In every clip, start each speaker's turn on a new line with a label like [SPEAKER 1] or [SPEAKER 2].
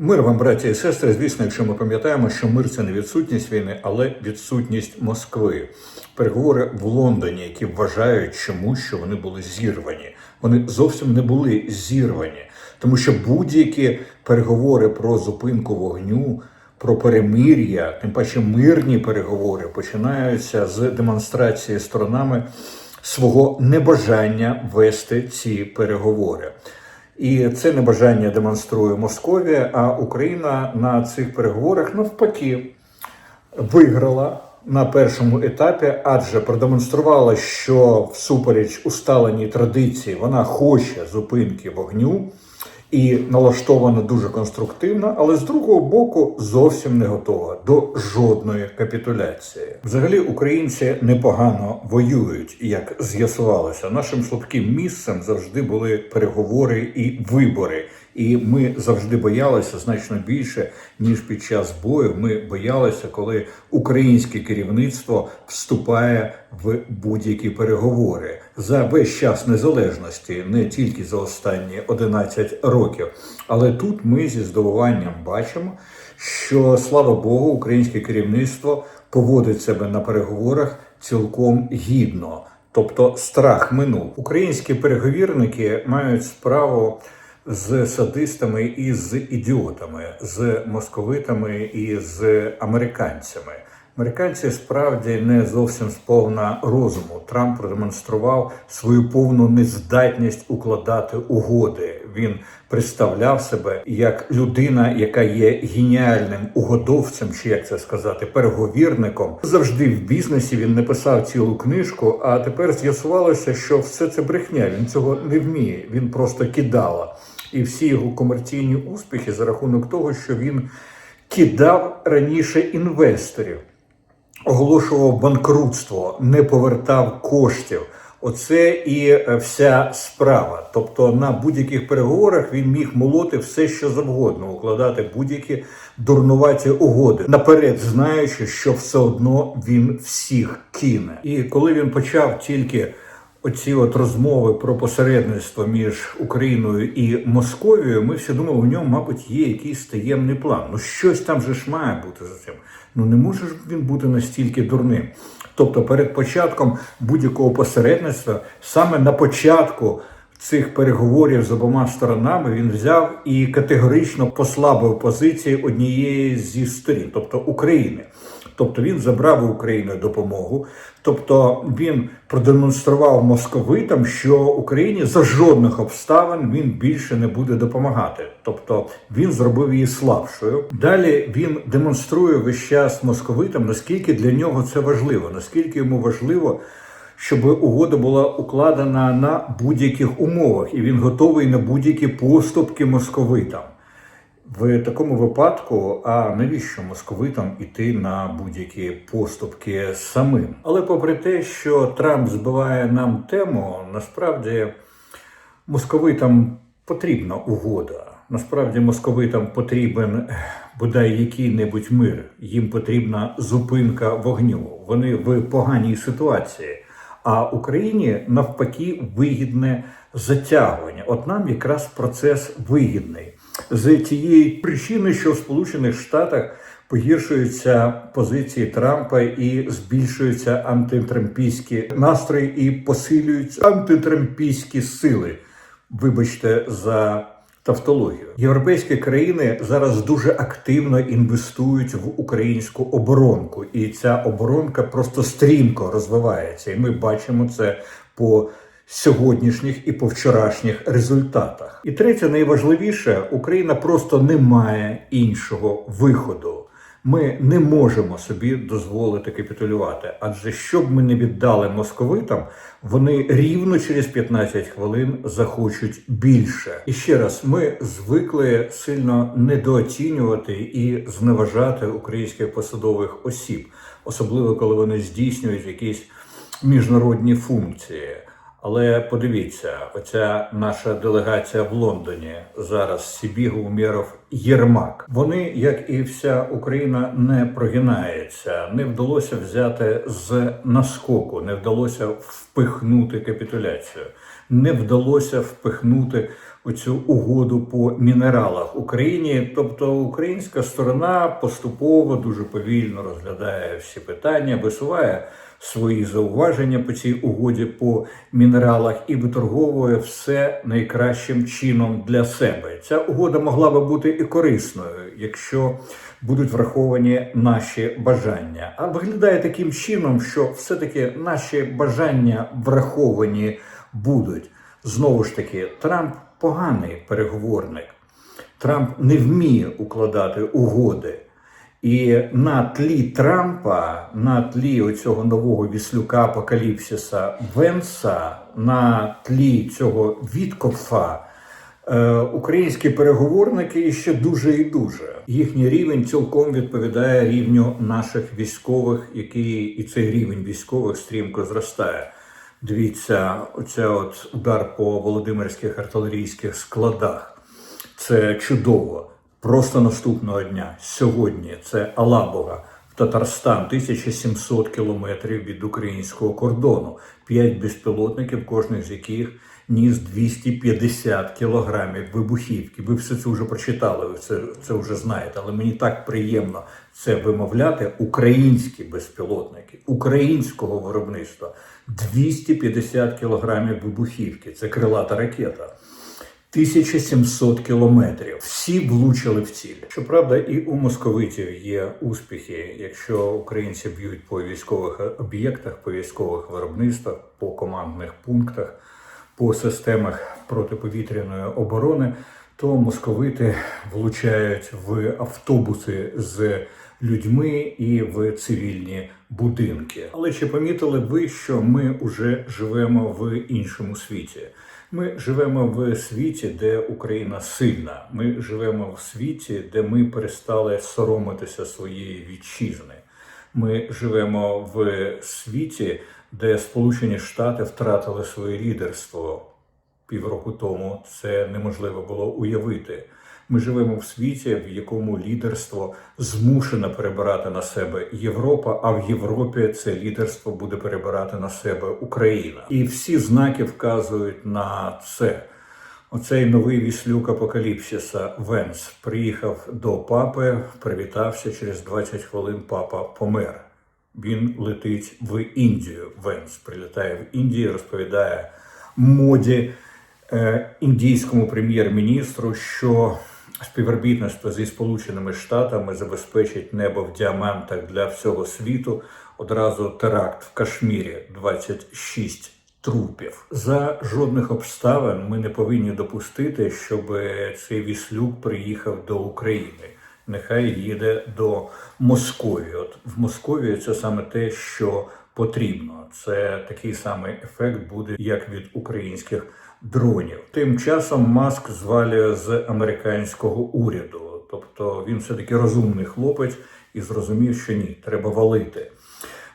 [SPEAKER 1] Мир вам, браті і сестри. Звісно, якщо ми пам'ятаємо, що мир це не відсутність війни, але відсутність Москви. Переговори в Лондоні, які вважають чомусь, що вони були зірвані. Вони зовсім не були зірвані, тому що будь-які переговори про зупинку вогню. Про перемир'я, тим паче мирні переговори починаються з демонстрації сторонами свого небажання вести ці переговори. І це небажання демонструє Московія, а Україна на цих переговорах навпаки виграла на першому етапі, адже продемонструвала, що всупереч усталеній традиції вона хоче зупинки вогню і налаштована дуже конструктивно, але з другого боку зовсім не готова до жодної капітуляції. Взагалі, українці непогано воюють, як з'ясувалося. Нашим слабким місцем завжди були переговори і вибори. І ми завжди боялися значно більше ніж під час бою. Ми боялися, коли українське керівництво вступає в будь-які переговори за весь час незалежності, не тільки за останні 11 років. Але тут ми зі здивуванням бачимо, що слава Богу, українське керівництво поводить себе на переговорах цілком гідно. Тобто страх минув. Українські переговірники мають справу з садистами і з ідіотами, з московитами і з американцями. Американці справді не зовсім сповна розуму. Трамп продемонстрував свою повну нездатність укладати угоди. Він представляв себе як людина, яка є геніальним угодовцем, чи як це сказати, переговірником. Завжди в бізнесі він не писав цілу книжку. А тепер з'ясувалося, що все це брехня. Він цього не вміє. Він просто кидала. І всі його комерційні успіхи за рахунок того, що він кидав раніше інвесторів оголошував банкрутство, не повертав коштів. Оце і е, вся справа. Тобто на будь-яких переговорах він міг молоти все, що завгодно, укладати будь-які дурнуваті угоди, наперед знаючи, що все одно він всіх кине. І коли він почав тільки оці от розмови про посередництво між Україною і Московією, ми всі думали, у нього, мабуть, є якийсь таємний план. Ну щось там же ж має бути за цим. Ну не може ж він бути настільки дурним. Тобто, перед початком будь-якого посередництва, саме на початку цих переговорів з обома сторонами, він взяв і категорично послабив позиції однієї зі сторін, тобто України. Тобто він забрав у України допомогу, тобто він продемонстрував московитам, що Україні за жодних обставин він більше не буде допомагати. Тобто він зробив її слабшою. Далі він демонструє весь час московитам, наскільки для нього це важливо, наскільки йому важливо. Щоб угода була укладена на будь-яких умовах, і він готовий на будь-які поступки московитам. В такому випадку, а навіщо московитам іти на будь-які поступки самим? Але попри те, що Трамп збиває нам тему, насправді московитам потрібна угода. Насправді московитам потрібен бодай який-небудь мир. Їм потрібна зупинка вогню. Вони в поганій ситуації. А Україні навпаки вигідне затягування. От нам якраз процес вигідний з тієї причини, що в Сполучених Штатах погіршуються позиції Трампа і збільшуються антитрампійські настрої і посилюються антитрампійські сили. Вибачте за тавтологію. Європейські країни зараз дуже активно інвестують в українську оборонку, і ця оборонка просто стрімко розвивається. І ми бачимо це по сьогоднішніх і по вчорашніх результатах. І третє, найважливіше, Україна просто не має іншого виходу. Ми не можемо собі дозволити капітулювати, адже що б ми не віддали московитам, вони рівно через 15 хвилин захочуть більше. І ще раз, ми звикли сильно недооцінювати і зневажати українських посадових осіб, особливо коли вони здійснюють якісь міжнародні функції. Але подивіться, оця наша делегація в Лондоні зараз Сібігу, Умєров, Єрмак. Вони, як і вся Україна, не прогинається, Не вдалося взяти з наскоку, не вдалося впихнути капітуляцію, не вдалося впихнути оцю угоду по мінералах Україні. Тобто українська сторона поступово дуже повільно розглядає всі питання, висуває свої зауваження по цій угоді по мінералах і виторговує все найкращим чином для себе. Ця угода могла би бути і корисною, якщо будуть враховані наші бажання. А виглядає таким чином, що все-таки наші бажання враховані будуть. Знову ж таки, Трамп поганий переговорник. Трамп не вміє укладати угоди. І на тлі Трампа, на тлі оцього нового віслюка Апокаліпсиса Венса, на тлі цього Віткофа, е, українські переговорники ще дуже і дуже. Їхній рівень цілком відповідає рівню наших військових, який і цей рівень військових стрімко зростає. Дивіться, оця от удар по Володимирських артилерійських складах. Це чудово. Просто наступного дня, сьогодні, це Алабога, Татарстан, 1700 кілометрів від українського кордону. П'ять безпілотників, кожний з яких ніс 250 кілограмів вибухівки. Ви все це вже прочитали, ви це, це вже знаєте. Але мені так приємно це вимовляти. Українські безпілотники українського виробництва 250 кілограмів вибухівки. Це крилата ракета. 1700 кілометрів. Всі влучили в ціль. Щоправда, і у московитів є успіхи, якщо українці б'ють по військових об'єктах, по військових виробництвах, по командних пунктах, по системах протиповітряної оборони, то московити влучають в автобуси з людьми і в цивільні будинки. Але чи помітили ви, що ми вже живемо в іншому світі? Ми живемо в світі, де Україна сильна. Ми живемо в світі, де ми перестали соромитися своєї вітчизни. Ми живемо в світі, де Сполучені Штати втратили своє лідерство півроку тому. Це неможливо було уявити. Ми живемо в світі, в якому лідерство змушено перебирати на себе Європа, а в Європі це лідерство буде перебирати на себе Україна. І всі знаки вказують на це. Оцей новий віслюк апокаліпсиса Венс приїхав до папи, привітався через 20 хвилин. Папа помер. Він летить в Індію. Венс прилітає в Індію, розповідає моді е, індійському прем'єр-міністру, що співробітництво зі Сполученими Штатами забезпечить небо в діамантах для всього світу. Одразу теракт в Кашмірі 26 трупів. За жодних обставин ми не повинні допустити, щоб цей віслюк приїхав до України. Нехай їде до Московії. От в Московії це саме те, що потрібно. Це такий самий ефект буде, як від українських дронів. Тим часом Маск звалює з американського уряду. Тобто він все таки розумний хлопець і зрозумів, що ні, треба валити.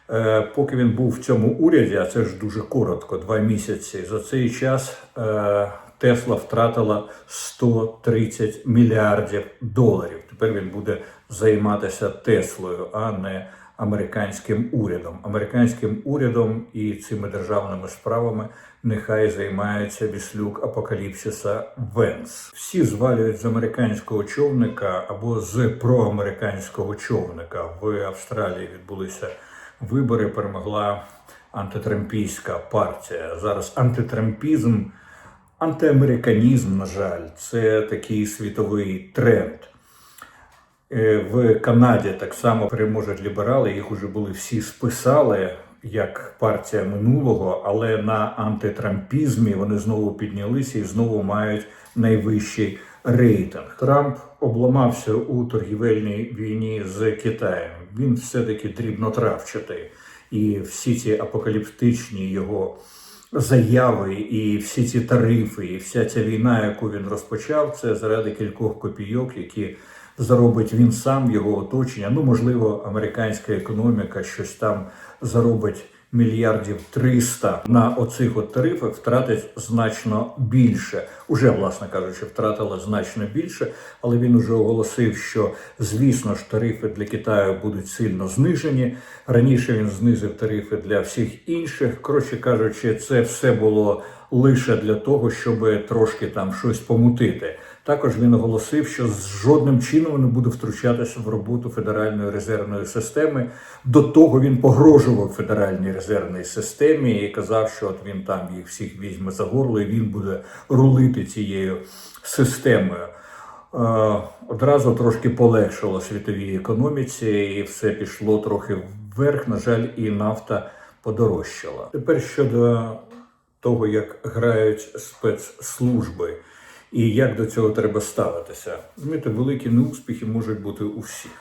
[SPEAKER 1] Е, Поки він був в цьому уряді, а це ж дуже коротко, два місяці. За цей час е, Тесла втратила 130 мільярдів доларів. Тепер він буде займатися Теслою, а не американським урядом. Американським урядом і цими державними справами нехай займається віслюк апокаліпсиса Венс. Всі звалюють з американського човника або з проамериканського човника. В Австралії відбулися вибори. Перемогла антитрампійська партія. Зараз антитрампізм, антиамериканізм, на жаль, це такий світовий тренд. Е, В Канаді так само переможуть ліберали. Їх уже були всі списали як партія минулого, але на антитрампізмі вони знову піднялися і знову мають найвищий рейтинг. Трамп обламався у торгівельній війні з Китаєм. Він все-таки дрібнотравчатий. І всі ці апокаліптичні його заяви, і всі ці тарифи, і вся ця війна, яку він розпочав, це заради кількох копійок, які заробить він сам, його оточення. Ну, можливо, американська економіка щось там заробить мільярдів 300 на оцих от тарифах втратить значно більше. Уже, власне кажучи, втратила значно більше, але він уже оголосив, що звісно ж тарифи для Китаю будуть сильно знижені. Раніше він знизив тарифи для всіх інших. Коротше кажучи, це все було лише для того, щоб трошки там щось помутити. Також він оголосив, що з жодним чином не буде втручатися в роботу Федеральної резервної системи. До того він погрожував Федеральній резервній системі і казав, що от він там їх всіх візьме за горло, і він буде рулити цією системою. Е, Одразу трошки полегшило світовій економіці, і все пішло трохи вверх. На жаль, і нафта подорожчала. Тепер щодо того, як грають спецслужби і як до цього треба ставитися. Знаєте, великі неуспіхи можуть бути у всіх.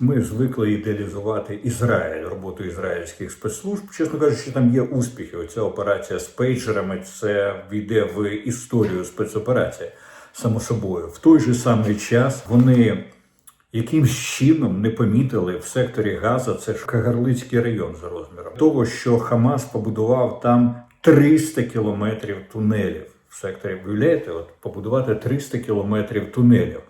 [SPEAKER 1] Ми звикли ідеалізувати Ізраїль, роботу ізраїльських спецслужб. Чесно кажучи, там є успіхи. Оця операція з пейджерами це війде в історію спецоперації, само собою. В той же самий час вони якимсь чином не помітили в секторі Газа, це ж Кагарлицький район за розміром, того, що Хамас побудував там 300 кілометрів тунелів в секторі. Виявляєте, от побудувати 300 кілометрів тунелів.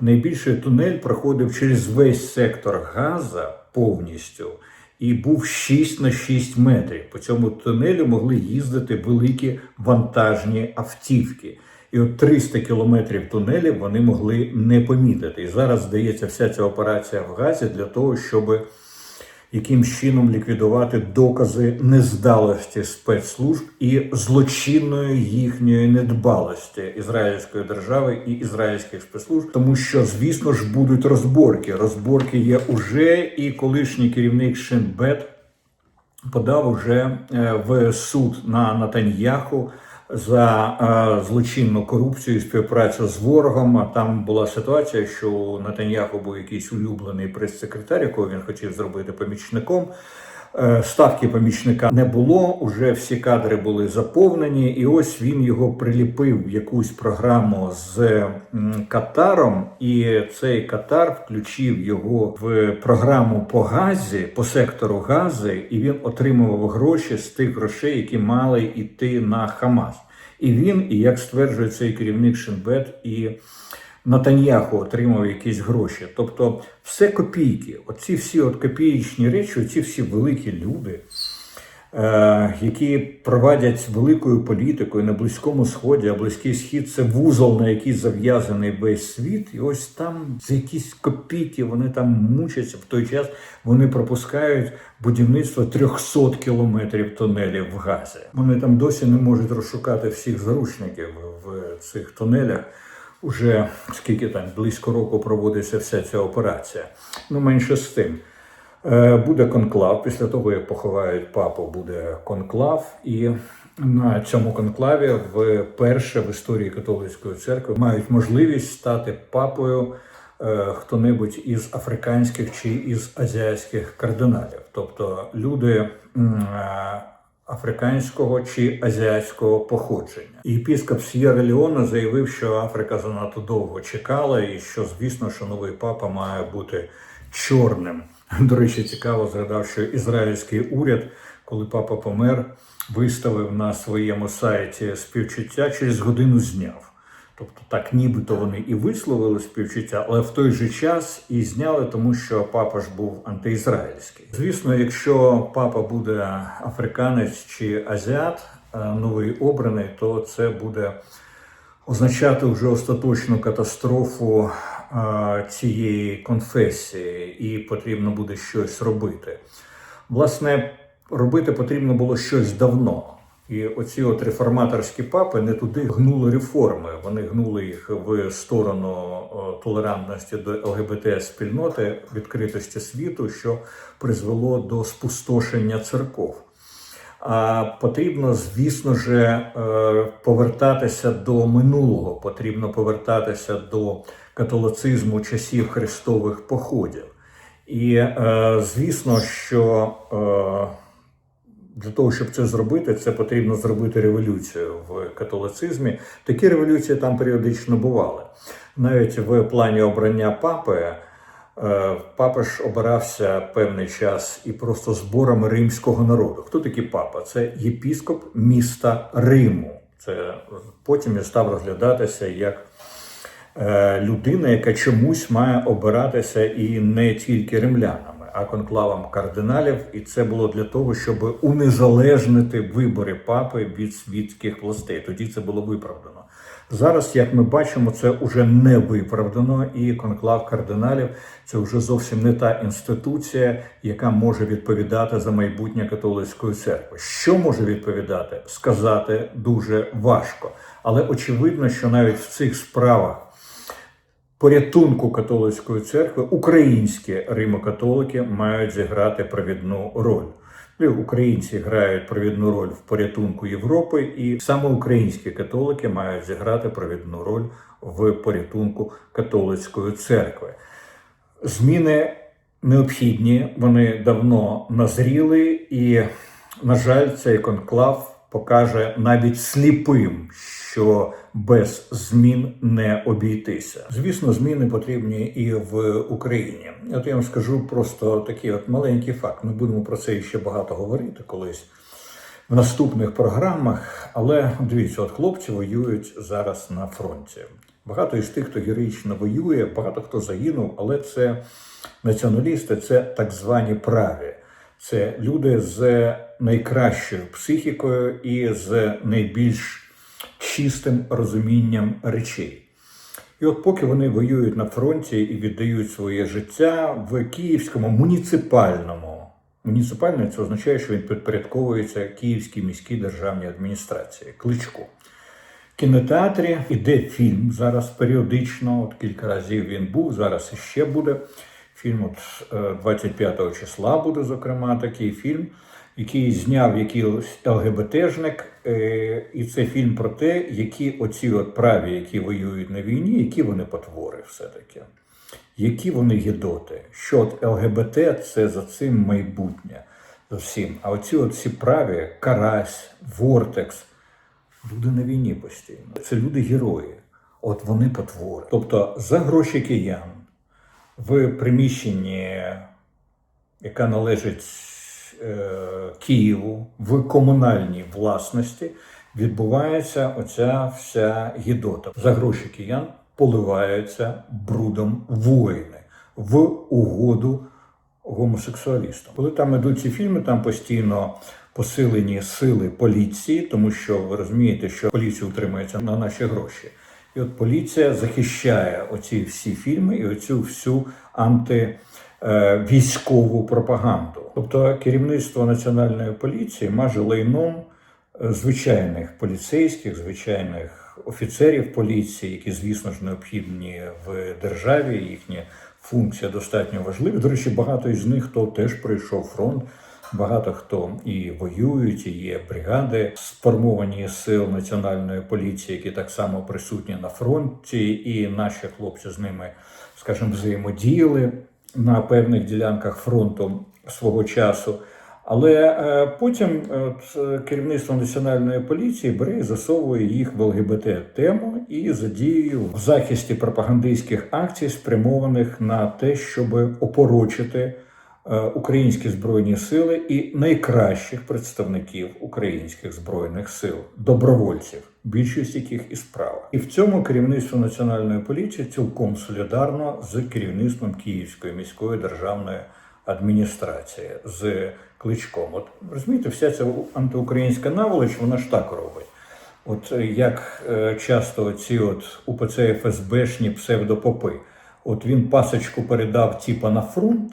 [SPEAKER 1] Найбільший тунель проходив через весь сектор Газа повністю і був 6 на 6 метрів. По цьому тунелю могли їздити великі вантажні автівки. І от 300 кілометрів тунелів вони могли не помітити. І зараз здається, вся ця операція в Газі для того, щоб яким чином ліквідувати докази нездалості спецслужб і злочинної їхньої недбалості ізраїльської держави і ізраїльських спецслужб, тому що, звісно ж, будуть розборки. Розборки є уже, і колишній керівник Шинбет подав уже е, в суд на Натаньяху за е, злочинну корупцію і співпрацю з ворогом. А там була ситуація, що у Натаньяху був якийсь улюблений прес-секретар, якого він хотів зробити помічником. Е, Ставки помічника не було, уже всі кадри були заповнені, і ось він його приліпив в якусь програму з Катаром, і цей Катар включив його в програму по газі, по сектору гази, і він отримував гроші з тих грошей, які мали йти на Хамас. І він, і як стверджує цей керівник Шинбет, і Натаньяху отримав якісь гроші. Тобто все копійки. Оці всі от копієчні речі, оці всі великі люди, е, які провадять великою політикою на Близькому Сході, а Близький Схід це вузол, на який зав'язаний весь світ. І ось там за якісь копійки вони там мучаться. В той час вони пропускають будівництво 300 кілометрів тунелів в Газі. Вони там досі не можуть розшукати всіх заручників в цих тунелях. Уже скільки там близько року проводиться вся ця операція. Ну менше з тим. Е, Буде конклав. Після того, як поховають папу, буде конклав. І на цьому конклаві вперше в історії католицької церкви мають можливість стати папою е, хто-небудь із африканських чи із азіатських кардиналів. Тобто люди е, африканського чи азіатського походження. І епіскоп С'єра Леона заявив, що Африка занадто довго чекала, і що, звісно, що новий папа має бути чорним. До речі, цікаво згадав, що ізраїльський уряд, коли папа помер, виставив на своєму сайті співчуття через годину зняв. Тобто так нібито вони і висловили співчуття, але в той же час і зняли, тому що папа ж був антиізраїльський. Звісно, якщо папа буде африканець чи азіат, е, новий обраний, то це буде означати вже остаточну катастрофу е, цієї конфесії, і потрібно буде щось робити. Власне, робити потрібно було щось давно. І оці от реформаторські папи не туди гнули реформи. Вони гнули їх в сторону толерантності до ЛГБТ спільноти, відкритості світу, що призвело до спустошення церков. А потрібно, звісно ж, е, повертатися до минулого, потрібно повертатися до католицизму часів хрестових походів. І е, звісно, що е, для того, щоб це зробити, це потрібно зробити революцію в католицизмі. Такі революції там періодично бували. Навіть в плані обрання папи Е, Папа ж обирався певний час і просто зборами римського народу. Хто такий папа? Це єпіскоп міста Риму. Це потім і став розглядатися як людина, яка чомусь має обиратися і не тільки римлянами, а конклавом кардиналів. І це було для того, щоб унезалежнити вибори папи від світських властей. Тоді це було виправдано. Зараз, як ми бачимо, це вже не виправдано, і конклав кардиналів це вже зовсім не та інституція, яка може відповідати за майбутнє католицької церкви. Що може відповідати? Сказати дуже важко. Але очевидно, що навіть в цих справах порятунку католицької церкви українські римокатолики мають зіграти провідну роль. І Українці грають провідну роль в порятунку Європи, і саме українські католики мають зіграти провідну роль в порятунку католицької церкви. Зміни необхідні, вони давно назріли, і, на жаль, цей конклав покаже навіть сліпим, що без змін не обійтися. Звісно, зміни потрібні і в Україні. От я вам скажу просто такий от маленький факт. Ми будемо про це ще багато говорити колись в наступних програмах. Але дивіться, от хлопці воюють зараз на фронті. Багато із тих, хто героїчно воює, багато хто загинув, але це націоналісти, це так звані праві. Це люди з найкращою психікою і з найбільш чистим розумінням речей. І от поки вони воюють на фронті і віддають своє життя в київському муніципальному. Муніципальне це означає, що він підпорядковується Київській міській державній адміністрації Кличко. В кінотеатрі іде фільм зараз періодично, от кілька разів він був, зараз іще буде. Фільм от е, 25 числа буде, зокрема, такий фільм, який зняв якийсь ЛГБТжник. Е, І це фільм про те, які оці от праві, які воюють на війні, які вони потвори все-таки, які вони гідоти. Що от ЛГБТ це за цим майбутнє. За всім. А оці от всі праві, Карась, Вортекс, люди на війні постійно. Це люди герої. От вони потвори. Тобто за гроші киян в приміщенні, яка належить Києву, в комунальній власності, відбувається оця вся гідота. За гроші киян поливаються брудом воїни в угоду гомосексуалістам. Коли там ідуть ці фільми, там постійно посилені сили поліції, тому що ви розумієте, що поліція утримується на наші гроші. І от поліція захищає оці всі фільми і оцю всю антивійськову пропаганду. Тобто керівництво національної поліції маже лайном е, звичайних поліцейських, звичайних офіцерів поліції, які, звісно ж, необхідні в державі. Їхня функція достатньо важлива. До речі, багато із них хто теж пройшов фронт. Багато хто і воюють, і є бригади сформовані сил національної поліції, які так само присутні на фронті, і наші хлопці з ними, скажімо, взаємодіяли на певних ділянках фронту свого часу. Але е, потім е, керівництво національної поліції бере і засовує їх в ЛГБТ тему і задіює в захисті пропагандистських акцій, спрямованих на те, щоб опорочити е, українські збройні сили і найкращих представників українських збройних сил, добровольців, більшість яких і справа. І в цьому керівництво національної поліції цілком солідарно з керівництвом Київської міської державної адміністрації з кличком. От розумієте, вся ця антиукраїнська наволоч, вона ж так робить. От е, як е, часто ці от УПЦ ФСБшні псевдопопи, от він пасочку передав типа на фронт,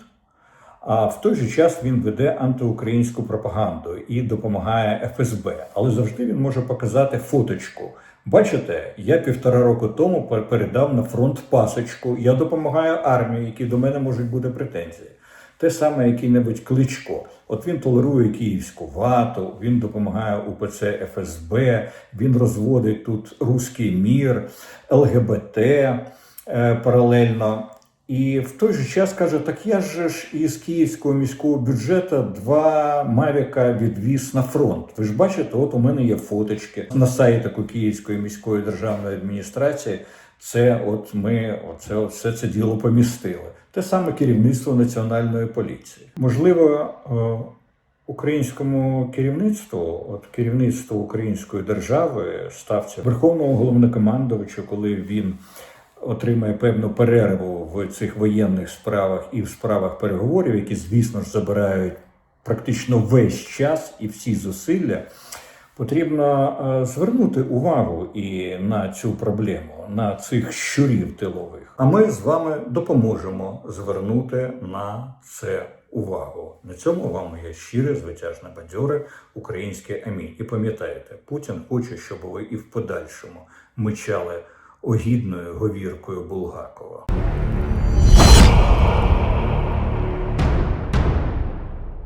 [SPEAKER 1] а в той же час він веде антиукраїнську пропаганду і допомагає ФСБ. Але завжди він може показати фоточку. Бачите, я півтора року тому передав на фронт пасочку. Я допомагаю армії, які до мене можуть бути претензії. Те саме, який-небудь кличко. От він толерує київську вату, він допомагає УПЦ ФСБ, він розводить тут руський мір, ЛГБТ е, паралельно. І в той же час каже: так я ж із київського міського бюджету два мавіка відвіз на фронт. Ви ж бачите, от у мене є фоточки на сайті Київської міської державної адміністрації. Це от ми оце все це діло помістили. те саме керівництво національної поліції. Можливо, е, українському керівництву, от керівництво української держави, ставця верховного головнокомандувача, коли він отримає певну перерву в цих воєнних справах і в справах переговорів, які, звісно ж, забирають практично весь час і всі зусилля. Потрібно е, звернути увагу і на цю проблему, на цих щурів тилових. А ми з вами допоможемо звернути на це увагу. На цьому вам моє щире, звитяжне бадьоре українське амінь. І пам'ятайте, Путін хоче, щоб ви і в подальшому мичали огідною говіркою Булгакова.